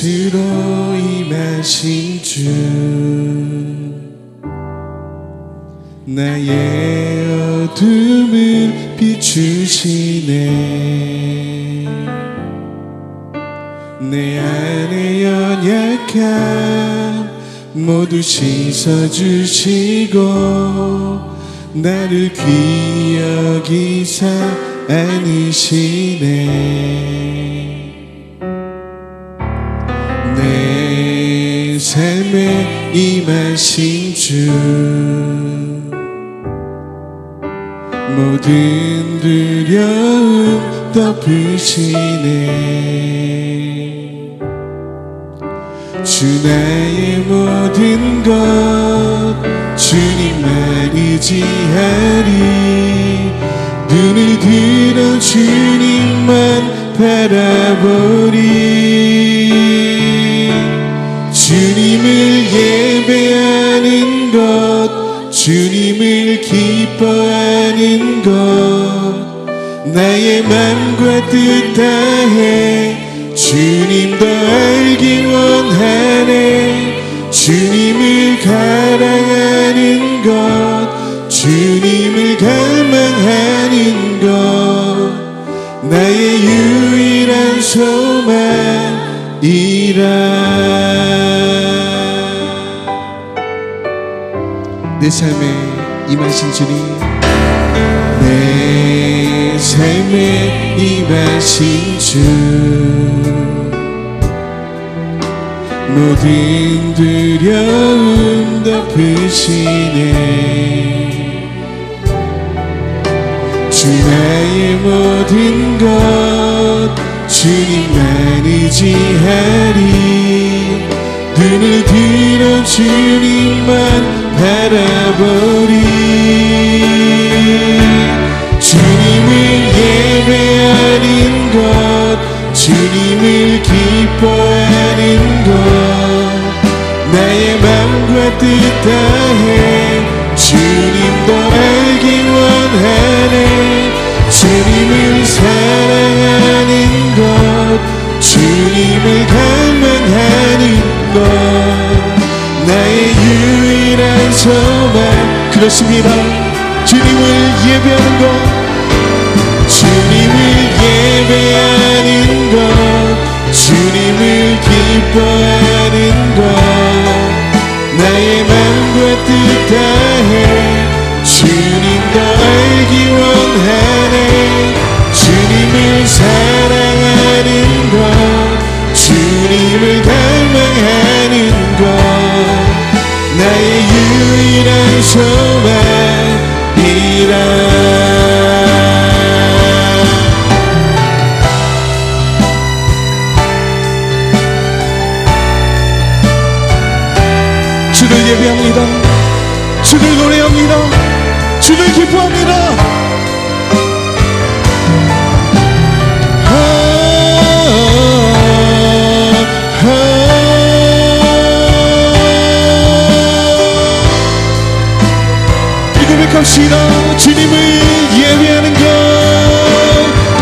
빛으로 임하신 주. 나의 어둠을 비추시네. 내 안에 연약함 모두 씻어주시고 나를 여기사 안으시네 삶에 임하신 주. 모든 두려움 덮으시네. 주 나의 모든 것 주님만 의지하리. 눈을 들어 주님만 바라보리 주님을 기뻐하는 것 나의 맘과 뜻 다해 주님 더 알기 원하네. 주님을 사랑하는 것 주님을 갈망하는 것 나의 유일한 소망이라 내 삶에 임하신 주님. 내 삶에 임하신 주. 모든 두려움 덮으시네. 주 나의 모든 것 주님만 의지하리. 눈을 들어 주님만 바라보리. 주님을 예배하는 것 주님을 기뻐하는 것 나의 맘과 뜻 그렇습니다. 주님을 예배하는 것 주님을 예배하는 것 주님을 기뻐하는 것 나의 맘과 뜻 다해 주님도 알기 원하네. 주님을 사랑하는 것 주님을 유일한 소망이라 주를 예배합니다. 주를 노래합니다. 주를 기뻐합니다. 백합시다. 주님을 예배하는 것.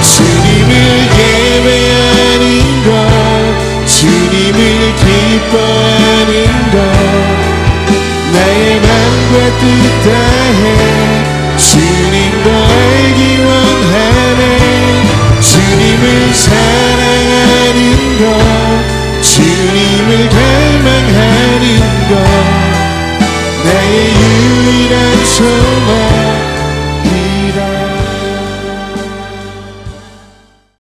주님을 예배하는 것. 주님을 기뻐하는 것. 나의 맘과 뜻 다해 주님 갈망하